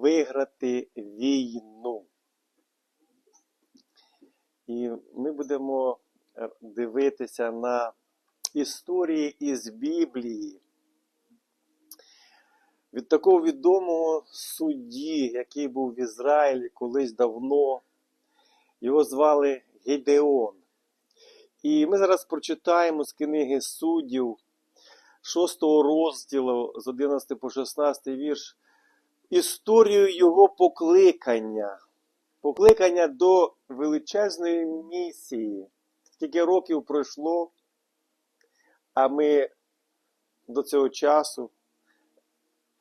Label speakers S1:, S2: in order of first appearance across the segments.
S1: виграти війну. І ми будемо е, дивитися на історії із Біблії. Від такого відомого судді, який був в Ізраїлі колись давно, його звали Гедеон. І ми зараз прочитаємо з книги суддів 6 розділу з 11 по 16 вірш історію його покликання. Покликання до величезної місії. Скільки років пройшло, а ми до цього часу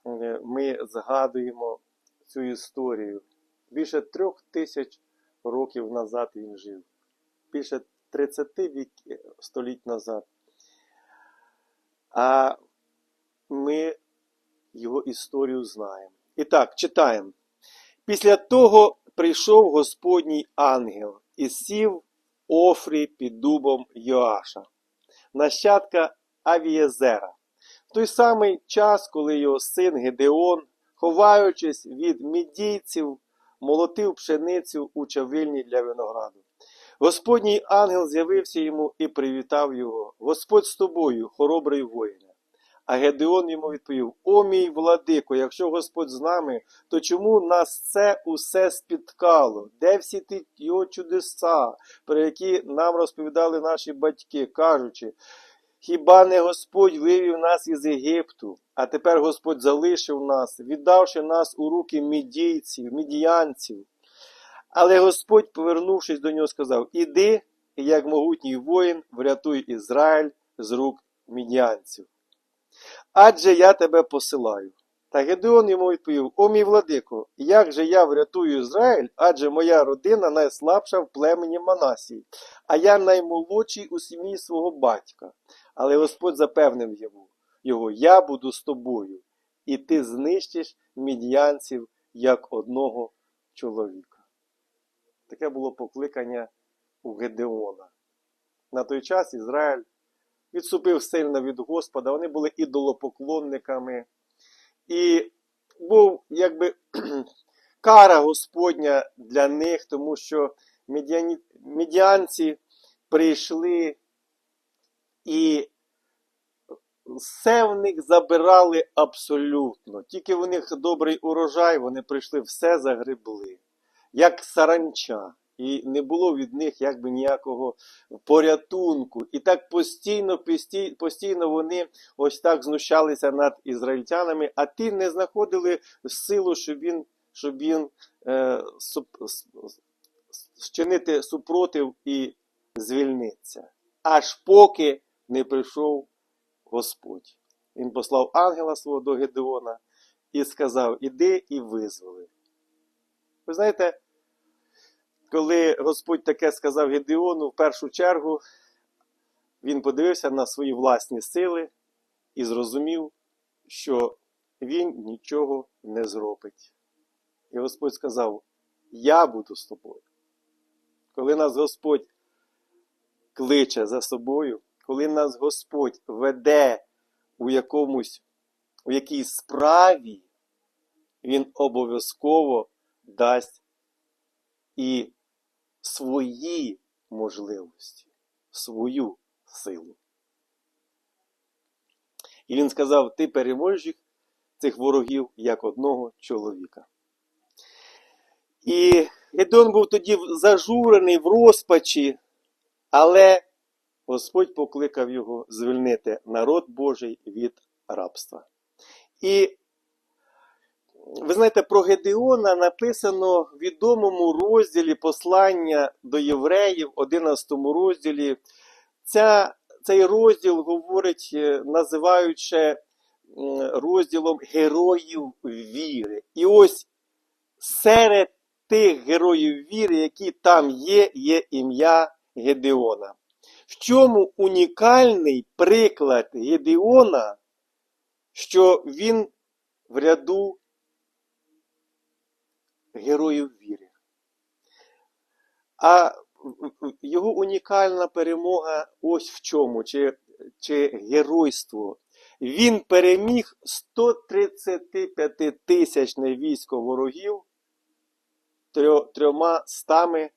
S1: е, ми згадуємо цю історію. Більше трьох тисяч років назад він жив. Більше 30 вік... століть назад. А ми його історію знаємо. І так, читаємо. Після того прийшов Господній ангел і сів Офрі під дубом Йоаша, нащадка Авієзера. В той самий час, коли його син Гедеон, ховаючись від мідійців, молотив пшеницю у чавильні для винограду. Господній ангел з'явився йому і привітав його. Господь з тобою, хоробрий воїне. А Гедеон йому відповів: О мій владико, якщо Господь з нами, то чому нас це усе спіткало? Де всі ті його чудеса, про які нам розповідали наші батьки, кажучи, хіба не Господь вивів нас із Єгипту, а тепер Господь залишив нас, віддавши нас у руки мідійців, мідіянців. Але Господь, повернувшись до нього, сказав: Іди, як могутній воїн, врятуй Ізраїль з рук мідіянців. Адже я тебе посилаю. Та Гедеон йому відповів: О мій владико, як же я врятую Ізраїль, адже моя родина найслабша в племені Манасії, а я наймолодший у сім'ї свого батька. Але Господь запевнив йому, його: Я буду з тобою, і ти знищиш мідіянців як одного чоловіка. Таке було покликання у Гедеона. На той час Ізраїль відступив сильно від Господа, вони були ідолопоклонниками. І був якби кара Господня для них, тому що медіанці прийшли і все в них забирали абсолютно. Тільки в них добрий урожай, вони прийшли, все загребли, як саранча. І не було від них якби ніякого порятунку. І так постійно, постійно, вони ось так знущалися над ізраїльтянами, а ті не знаходили силу, щоб він, щоб він е, суп, вчинити супротив і звільнитися. Аж поки не прийшов Господь. Він послав ангела свого до Гедеона і сказав: Іди і визволи. Ви знаєте, коли Господь таке сказав Гедеону, в першу чергу він подивився на свої власні сили і зрозумів, що він нічого не зробить. І Господь сказав: Я буду з тобою. Коли нас Господь кличе за собою, коли нас Господь веде у якомусь, у якійсь справі, Він обов'язково дасть і свої можливості, свою силу. І він сказав: Ти переможеш їх, цих ворогів як одного чоловіка. І Гедон був тоді зажурений в розпачі, але Господь покликав його звільнити народ Божий від рабства. І ви знаєте, про Гедеона написано в відомому розділі послання до євреїв, 11 розділі. Ця, Цей розділ говорить, е, називаючи розділом героїв віри. І ось серед тих героїв віри, які там є, є ім'я Гедеона. В чому унікальний приклад Гедеона, що він в ряду героїв віри. А його унікальна перемога ось в чому, чи, чи геройство. він переміг 135 тисячне військо ворогів трьо- трьома стами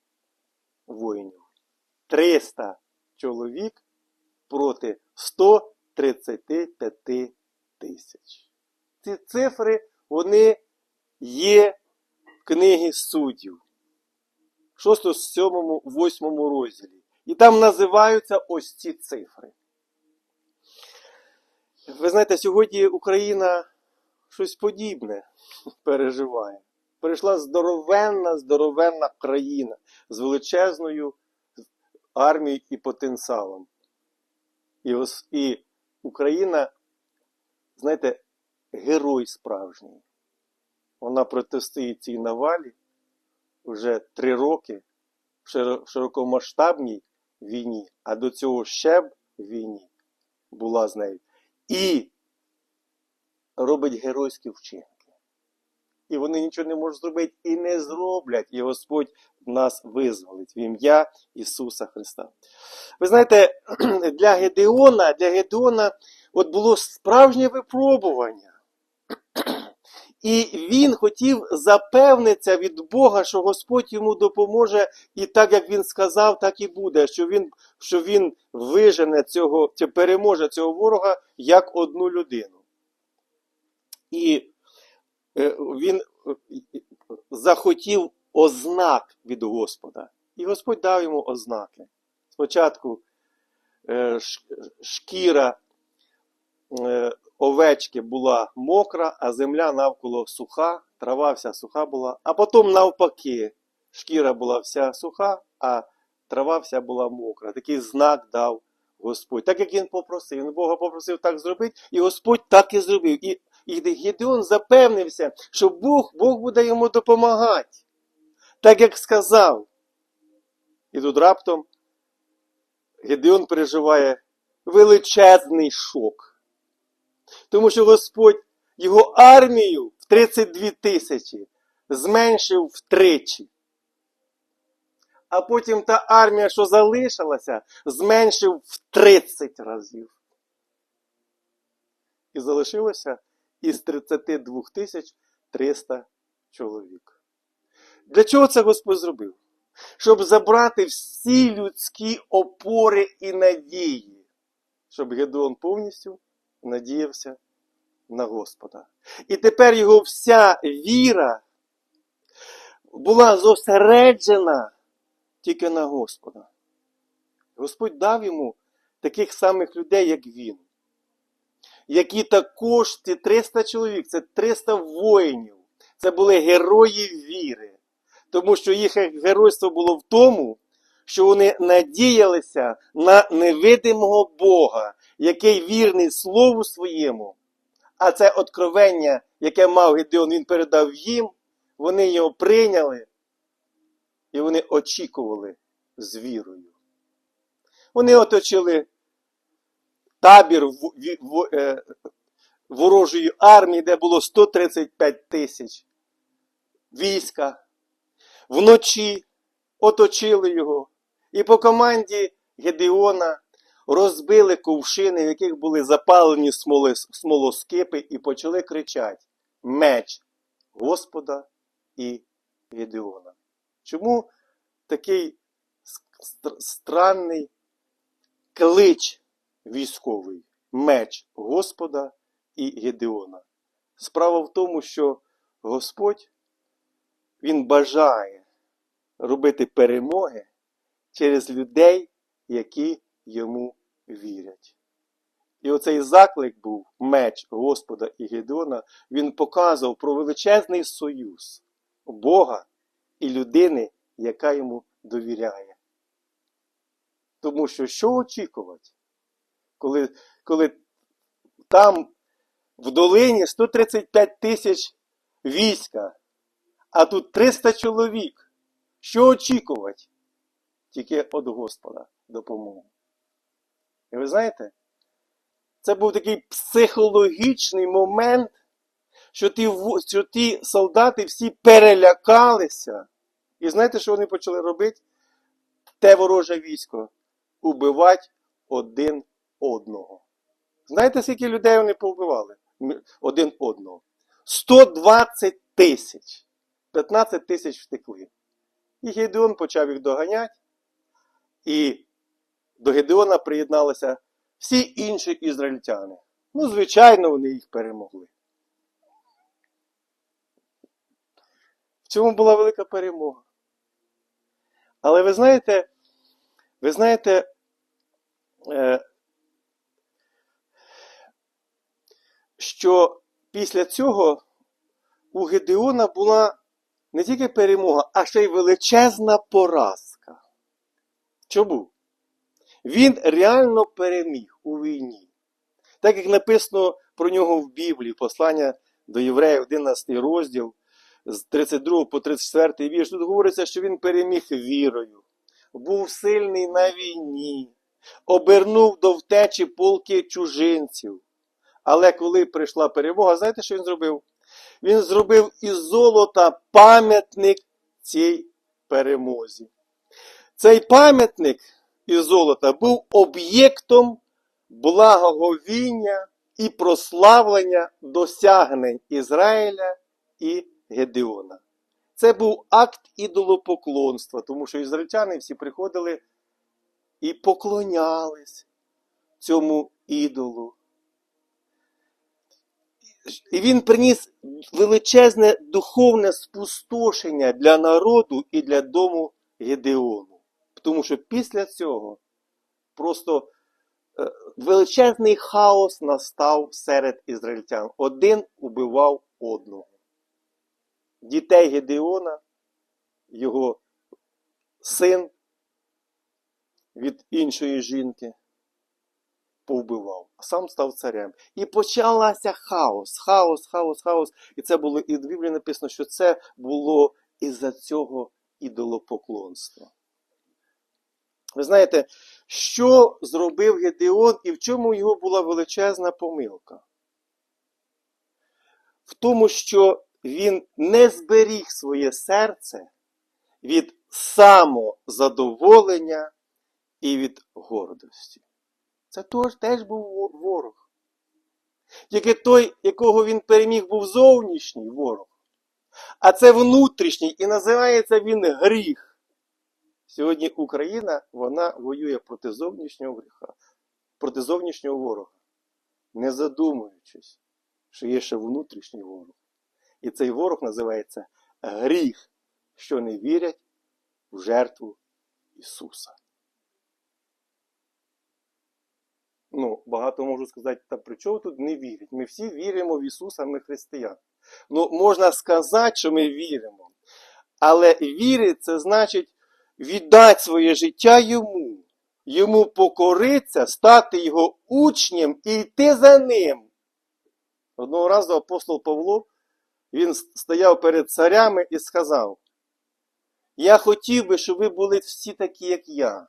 S1: воїнів. 300 чоловік проти 135 тисяч. Ці цифри, вони є в книгі суддів. 6, 7, 8 розділі. І там називаються ось ці цифри. Ви знаєте, сьогодні Україна щось подібне переживає. Перейшла здоровенна, здоровенна країна з величезною армією і потенціалом. І, ос- і Україна, знаєте, герой справжній. Вона протистоїть цій навалі вже три роки в широкомасштабній війні, а до цього ще б війні була з нею. І робить геройські вчинки. І вони нічого не можуть зробити і не зроблять. І Господь нас визволить в ім'я Ісуса Христа. Ви знаєте, для Гедеона, для Гедеона от було справжнє випробування. І він хотів запевнитися від Бога, що Господь йому допоможе, і так як він сказав, так і буде, що він, що він вижене цього, чи переможе цього ворога як одну людину. І е, він е, захотів ознак від Господа. І Господь дав йому ознаки. Спочатку е, шкіра овечки була мокра, а земля навколо суха, трава вся суха була, а потім навпаки, шкіра була вся суха, а трава вся була мокра. Такий знак дав Господь. Так як він попросив, він Бога попросив так зробити, і Господь так і зробив. І, і Гедеон запевнився, що Бог, Бог буде йому допомагати. Так як сказав. І тут раптом Гедеон переживає величезний шок. Тому що Господь його армію в 32 тисячі зменшив втричі. А потім та армія, що залишилася, зменшив в 30 разів. І залишилося із 32 тисяч 300 чоловік. Для чого це Господь зробив? Щоб забрати всі людські опори і надії, щоб Гедеон повністю надіявся на Господа. І тепер його вся віра була зосереджена тільки на Господа. Господь дав йому таких самих людей, як він, які також ці 300 чоловік, це 300 воїнів, це були герої віри. Тому що їх геройство було в тому, що вони надіялися на невидимого Бога, який вірний Слову своєму. А це откровення, яке мав Гедеон, він передав їм, вони його прийняли, і вони очікували з вірою. Вони оточили табір е, ворожої армії, де було 135 тисяч війська. Вночі оточили його. І по команді Гедеона розбили ковшини, в яких були запалені смолоскипи, і почали кричати Меч Господа і Гедеона. Чому такий странний клич військовий меч Господа і Гедеона? Справа в тому, що Господь Він бажає робити перемоги через людей, які йому вірять. І оцей заклик був меч Господа і Гедеона, він показував про величезний союз Бога і людини, яка йому довіряє. Тому що що очікувати, коли, коли там в долині 135 тисяч війська, а тут 300 чоловік. Що очікувати? Тільки від Господа допомогу. І ви знаєте, це був такий психологічний момент, що ті, що ті солдати всі перелякалися. І знаєте, що вони почали робити? Те вороже військо убивати один одного. Знаєте, скільки людей вони повбивали? Один одного. 120 тисяч. 15 тисяч втекли. І Гедеон почав їх доганяти. І до Гедеона приєдналися всі інші ізраїльтяни. Ну, звичайно, вони їх перемогли. В цьому була велика перемога. Але ви знаєте, ви знаєте, е, що після цього у Гедеона була не тільки перемога, а ще й величезна поразка. Чому? Він реально переміг у війні. Так як написано про нього в Біблії, послання до євреїв, 11 розділ, з 32 по 34 вірш, тут говориться, що він переміг вірою, був сильний на війні, обернув до втечі полки чужинців. Але коли прийшла перемога, знаєте, що він зробив? Він зробив із золота пам'ятник цій перемозі. Цей пам'ятник із золота був об'єктом благоговіння і прославлення досягнень Ізраїля і Гедеона. Це був акт ідолопоклонства, тому що ізраїльтяни всі приходили і поклонялись цьому ідолу. І він приніс величезне духовне спустошення для народу і для дому Гедеону. Тому що після цього просто е, величезний хаос настав серед ізраїльтян. Один убивав одного. Дітей Гедеона, його син від іншої жінки повбивав, а сам став царем. І почалася хаос, хаос, хаос, хаос. І це було і в Біблії написано, що це було із-за цього ідолопоклонства. Ви знаєте, що зробив Гедеон і в чому його була величезна помилка? В тому, що він не зберіг своє серце від самозадоволення і від гордості. Це теж, теж був ворог. Тільки той, якого він переміг, був зовнішній ворог. А це внутрішній, і називається він гріх. Сьогодні Україна вона воює проти зовнішнього гріха, проти зовнішнього ворога, не задумуючись, що є ще внутрішній ворог. І цей ворог називається гріх, що не вірять в жертву Ісуса. Ну, багато можу сказати, та при чому тут не вірять? Ми всі віримо в Ісуса, ми християни. Ну, можна сказати, що ми віримо. Але вірити це значить віддати своє життя йому, йому покоритися, стати його учнем і йти за ним. Одного разу апостол Павло він стояв перед царями і сказав: Я хотів би, щоб ви були всі такі, як я,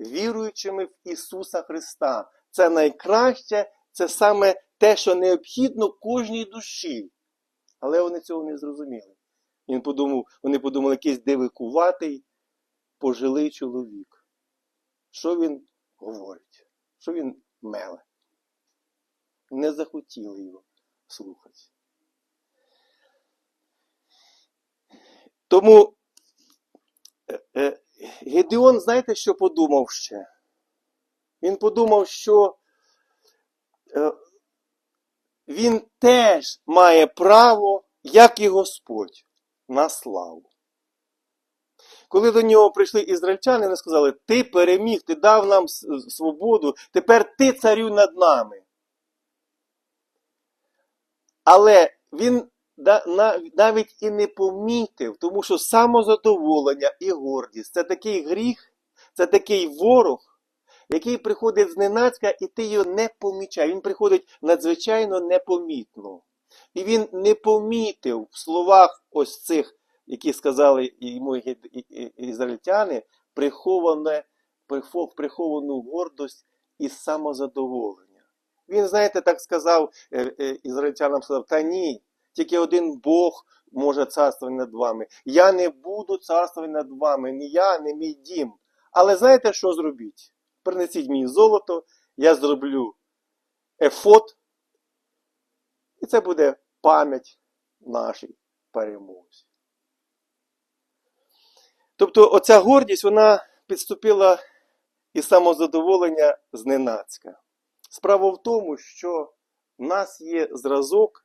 S1: віруючими в Ісуса Христа. Це найкраще, це саме те, що необхідно кожній душі. Але вони цього не зрозуміли. Він подумав, вони подумали, якийсь дивикуватий, пожилий чоловік. Що він говорить? Що він меле? Не захотіли його слухати. Тому е, е, Гедеон, знаєте, що подумав ще? Він подумав, що е, він теж має право, як і Господь, на славу. Коли до нього прийшли ізраїльтяни, вони сказали: Ти переміг, ти дав нам свободу, тепер ти царю над нами. Але він навіть і не помітив, тому що самозадоволення і гордість це такий гріх, це такий ворог, який приходить зненацька, і ти його не помічаєш. Він приходить надзвичайно непомітно. І він не помітив в словах ось цих, які сказали йому ізраїльтяни, приховане, приховану гордость і самозадоволення. Він, знаєте, так сказав е, е, ізраїльтянам, сказав, та ні, тільки один Бог може царствувати над вами. Я не буду царствувати над вами, ні я, ні мій дім. Але знаєте, що зробіть? Принесіть мені золото, я зроблю ефот. І це буде пам'ять нашій перемозі. Тобто оця гордість, вона підступила і самозадоволення зненацька. Справа в тому, що в нас є зразок,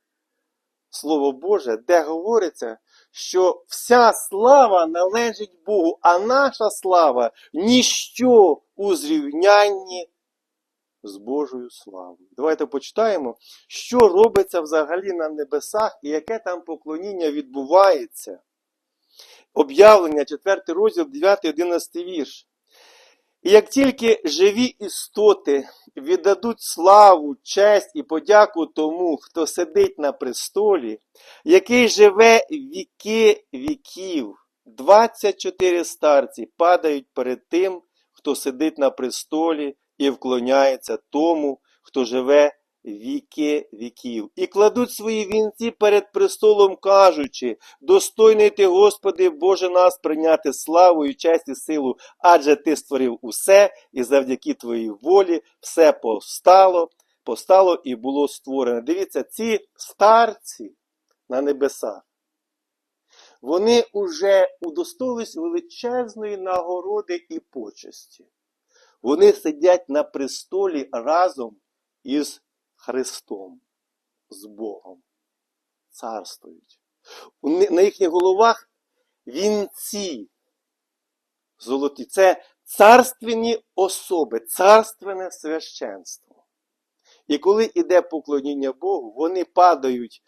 S1: Слово Боже, де говориться, що вся слава належить Богу, а наша слава ніщо у зрівнянні з Божою славою. Давайте почитаємо, що робиться взагалі на небесах і яке там поклоніння відбувається. Об'явлення, 4 розділ, 9-11 вірш. І як тільки живі істоти віддадуть славу, честь і подяку тому, хто сидить на престолі, який живе віки віків, 24 старці падають перед тим, хто сидить на престолі і вклоняється тому, хто живе віки віків, і кладуть свої вінці перед престолом, кажучи: Достойний ти, Господи, Боже нас прийняти славу і честь і силу, адже ти створив усе, і завдяки твоїй волі все повстало, повстало і було створене. Дивіться, ці старці на небесах. Вони уже удостоїлись величезної нагороди і почесті. Вони сидять на престолі разом із Христом, з Богом, царствують. На їхніх головах вінці золоті. Це царственні особи, царственне священство. І коли йде поклоніння Богу, вони падають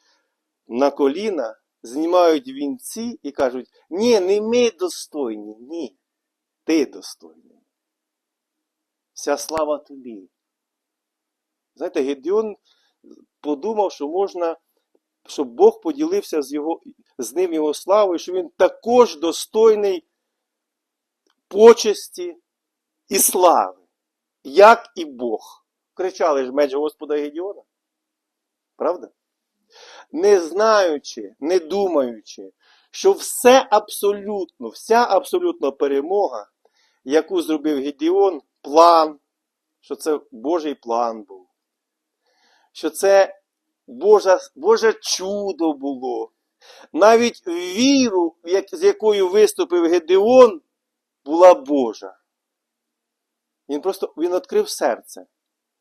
S1: на коліна, знімають вінці і кажуть: ні, не ми достойні, ні, ти достойний. Вся слава тобі. Знаєте, Гедеон подумав, що можна, щоб Бог поділився з, його, з ним його славою, що він також достойний почесті і слави, як і Бог. Кричали ж меч Господа Гедеона. Правда? Не знаючи, не думаючи, що все абсолютно, вся абсолютно перемога, яку зробив Гедеон, план, що це Божий план був, що це Боже, Боже чудо було. Навіть віру, з якою виступив Гедеон, була Божа. Він просто він відкрив серце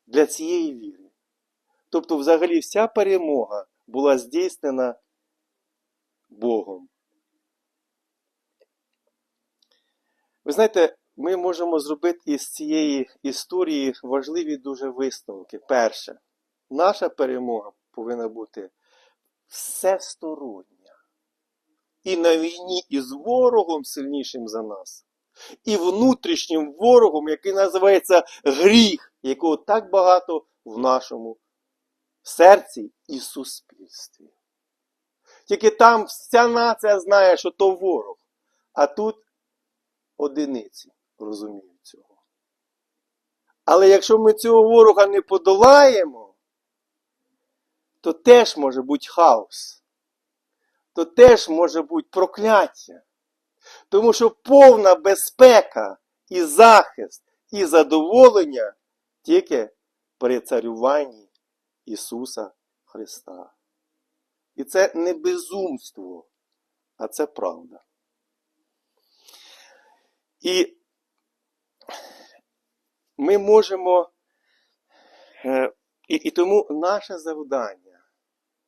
S1: для цієї віри. Тобто, взагалі, вся перемога була здійснена Богом. Ви знаєте, ми можемо зробити із цієї історії важливі дуже висновки. Перше, наша перемога повинна бути всестороння. І на війні із ворогом сильнішим за нас, і внутрішнім ворогом, який називається гріх, якого так багато в нашому серці і суспільстві. Тільки там вся нація знає, що то ворог, а тут одиниці розуміють цього. Але якщо ми цього ворога не подолаємо, то теж може бути хаос, то теж може бути прокляття. Тому що повна безпека і захист, і задоволення тільки при царюванні Ісуса Христа. І це не безумство, а це правда. І ми можемо, е, і, і тому наше завдання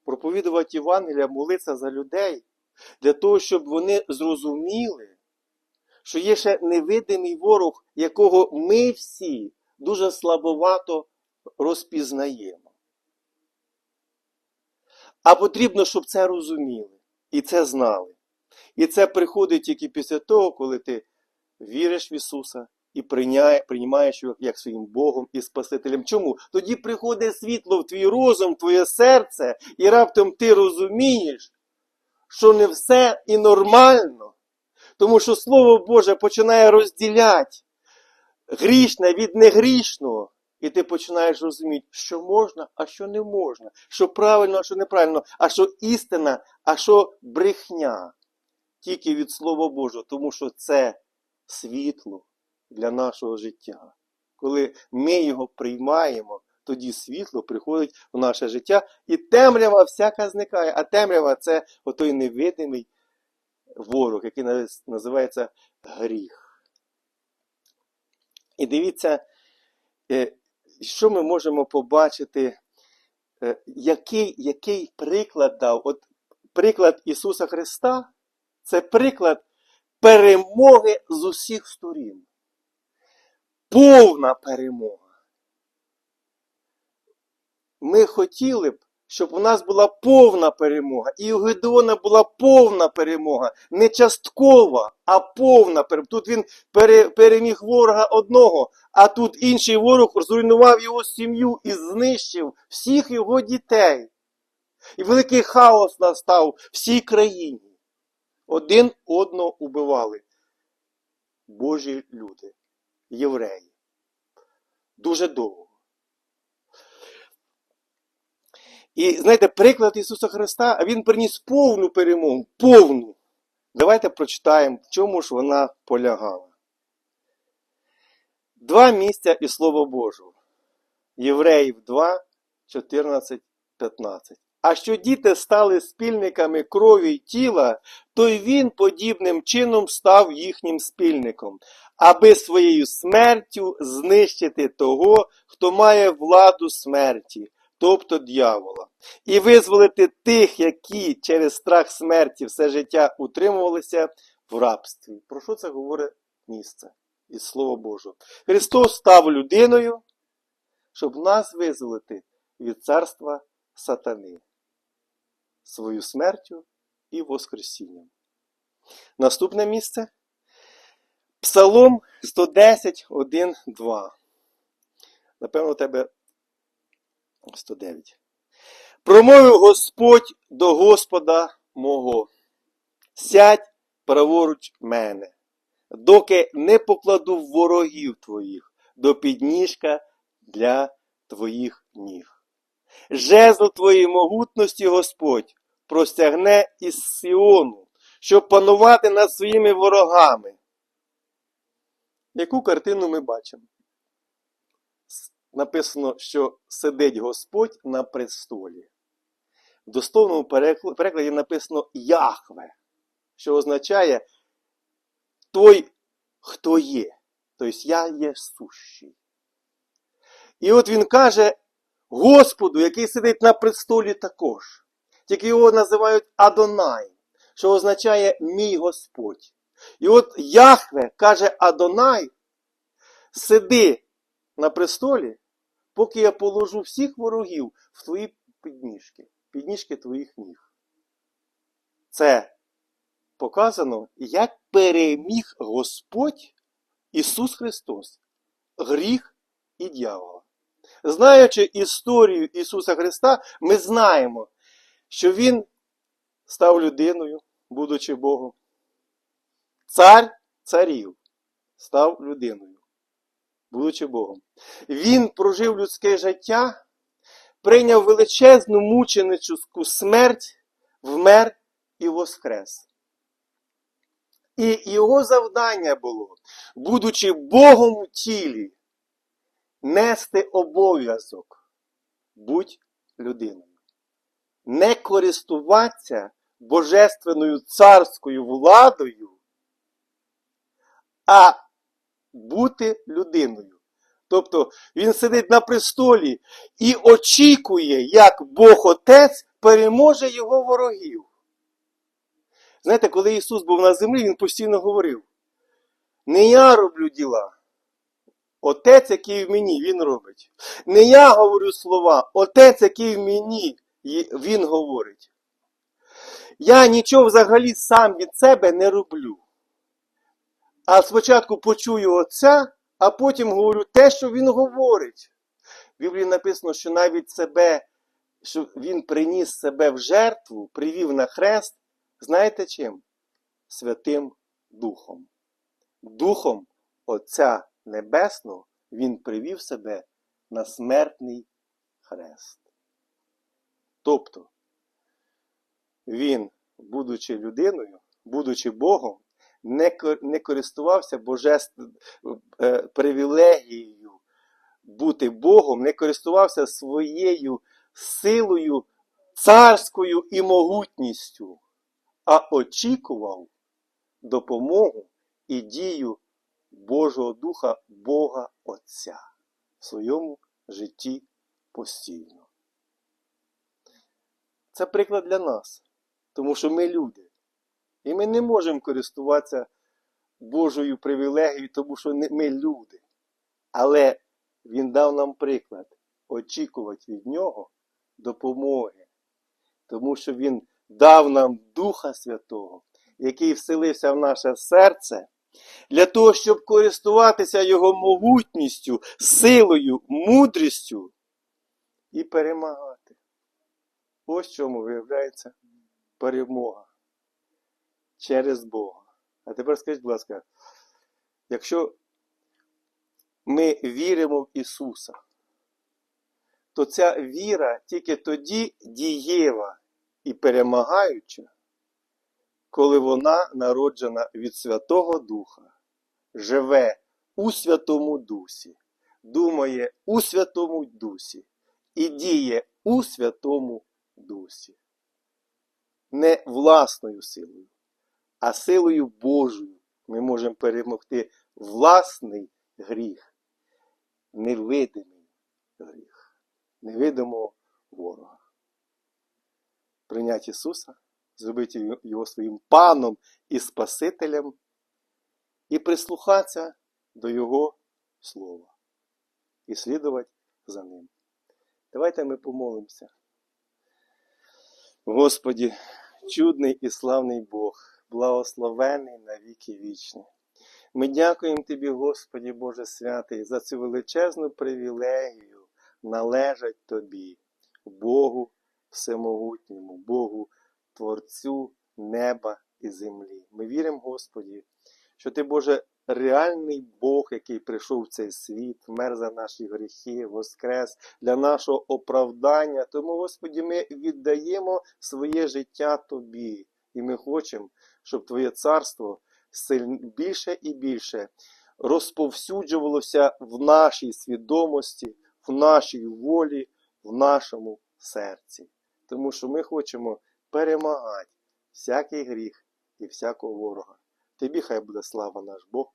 S1: проповідувати Євангелія, молитися за людей, для того, щоб вони зрозуміли, що є ще невидимий ворог, якого ми всі дуже слабовато розпізнаємо. А потрібно, щоб це розуміли і це знали. І це приходить тільки після того, коли ти віриш в Ісуса і приймаєш його як своїм Богом і Спасителем. Чому? Тоді приходить світло в твій розум, в твоє серце, і раптом ти розумієш, що не все і нормально. Тому що Слово Боже починає розділяти грішне від негрішного. І ти починаєш розуміти, що можна, а що не можна, що правильно, а що неправильно, а що істина, а що брехня. Тільки від Слова Божого, тому що це світло для нашого життя. Коли ми його приймаємо, тоді світло приходить в наше життя, і темрява всяка зникає. А темрява це отой невидимий ворог, який називається гріх. І дивіться, е, що ми можемо побачити, е, який, який приклад дав. От приклад Ісуса Христа це приклад перемоги з усіх сторін. Повна перемога. Ми хотіли б, щоб у нас була повна перемога. І у Гедеона була повна перемога. Не часткова, а повна перемога. Тут він пере- переміг ворога одного, а тут інший ворог зруйнував його сім'ю і знищив всіх його дітей. І великий хаос настав всій країні. Один одного убивали. Божі люди, євреї. Дуже довго. І знаєте, приклад Ісуса Христа, а Він приніс повну перемогу, повну. Давайте прочитаємо, в чому ж вона полягала. Два місця і Слово Божого. Євреїв 2, 14, 15. А що діти стали спільниками крові й тіла, то й він подібним чином став їхнім спільником, аби своєю смертю знищити того, хто має владу смерті, тобто дьявола, і визволити тих, які через страх смерті все життя утримувалися в рабстві. Про що це говорить місце із Слова Божого? Христос став людиною, щоб нас визволити від царства сатани свою смертю і Воскресінням. Наступне місце Псалом 110, 1, 2. Напевно, у тебе 109. Промовив Господь до Господа мого. Сядь праворуч мене, доки не покладу ворогів твоїх до підніжка для твоїх ніг. Жезл твоєї могутності Господь простягне із Сіону, щоб панувати над своїми ворогами. Яку картину ми бачимо? Написано, що сидить Господь на престолі. В дословному перекладі написано Яхве, що означає той, хто є. Тобто я є сущий. І от він каже Господу, який сидить на престолі також. Тільки його називають Адонай, що означає мій Господь. І от Яхве каже Адонай, сиди на престолі, поки я положу всіх ворогів в твої підніжки, підніжки твоїх ніг. Це показано, як переміг Господь Ісус Христос, гріх і дьявола. Знаючи історію Ісуса Христа, ми знаємо, що Він став людиною, будучи Богом. Цар царів став людиною, будучи Богом. Він прожив людське життя, прийняв величезну мученицьку смерть, вмер і воскрес. І його завдання було, будучи Богом у тілі, нести обов'язок будь людиною. Не користуватися божественною царською владою, а бути людиною. Тобто він сидить на престолі і очікує, як Бог Отець переможе його ворогів. Знаєте, коли Ісус був на землі, Він постійно говорив: не я роблю діла, Отець, який в мені, Він робить. Не я говорю слова, Отець, який в мені, є- Він говорить. Я нічого взагалі сам від себе не роблю. А спочатку почую Отця, а потім говорю те, що Він говорить. В Біблії написано, що навіть себе, що Він приніс себе в жертву, привів на хрест, знаєте чим? Святим Духом. Духом Отця Небесного Він привів себе на смертний хрест. Тобто, він, будучи людиною, будучи Богом, не, користувався божеств... е, привілегією бути Богом, не користувався своєю силою, царською і могутністю, а очікував допомогу і дію Божого Духа, Бога Отця в своєму житті постійно. Це приклад для нас, тому що ми люди. І ми не можемо користуватися Божою привілегією, тому що ми люди. Але Він дав нам приклад очікувати від Нього допомоги, тому що Він дав нам Духа Святого, який вселився в наше серце, для того, щоб користуватися Його могутністю, силою, мудрістю і перемагати. Ось чому виявляється перемога через Бога. А тепер скажіть, будь ласка, якщо ми віримо в Ісуса, то ця віра тільки тоді дієва і перемагаюча, коли вона народжена від Святого Духа, живе у Святому Дусі, думає у Святому Дусі і діє у Святому Дусі. Не власною силою, а силою Божою ми можемо перемогти власний гріх, невидимий гріх, невидимого ворога. Прийняти Ісуса, зробити Його своїм паном і Спасителем і прислухатися до Його Слова і слідувати за Ним. Давайте ми помолимося. Господі, чудний і славний Бог, благословений на віки вічні. Ми дякуємо Тобі, Господі Боже святий, за цю величезну привілегію належать Тобі, Богу Всемогутньому, Богу Творцю неба і землі. Ми віримо, Господі, що Ти, Боже, реальний Бог, який прийшов в цей світ, вмер за наші гріхи, воскрес для нашого оправдання. Тому, Господі, ми віддаємо своє життя Тобі. І ми хочемо, щоб Твоє царство більше і більше розповсюджувалося в нашій свідомості, в нашій волі, в нашому серці. Тому що ми хочемо перемагати всякий гріх і всякого ворога. Тобі хай буде слава наш Бог,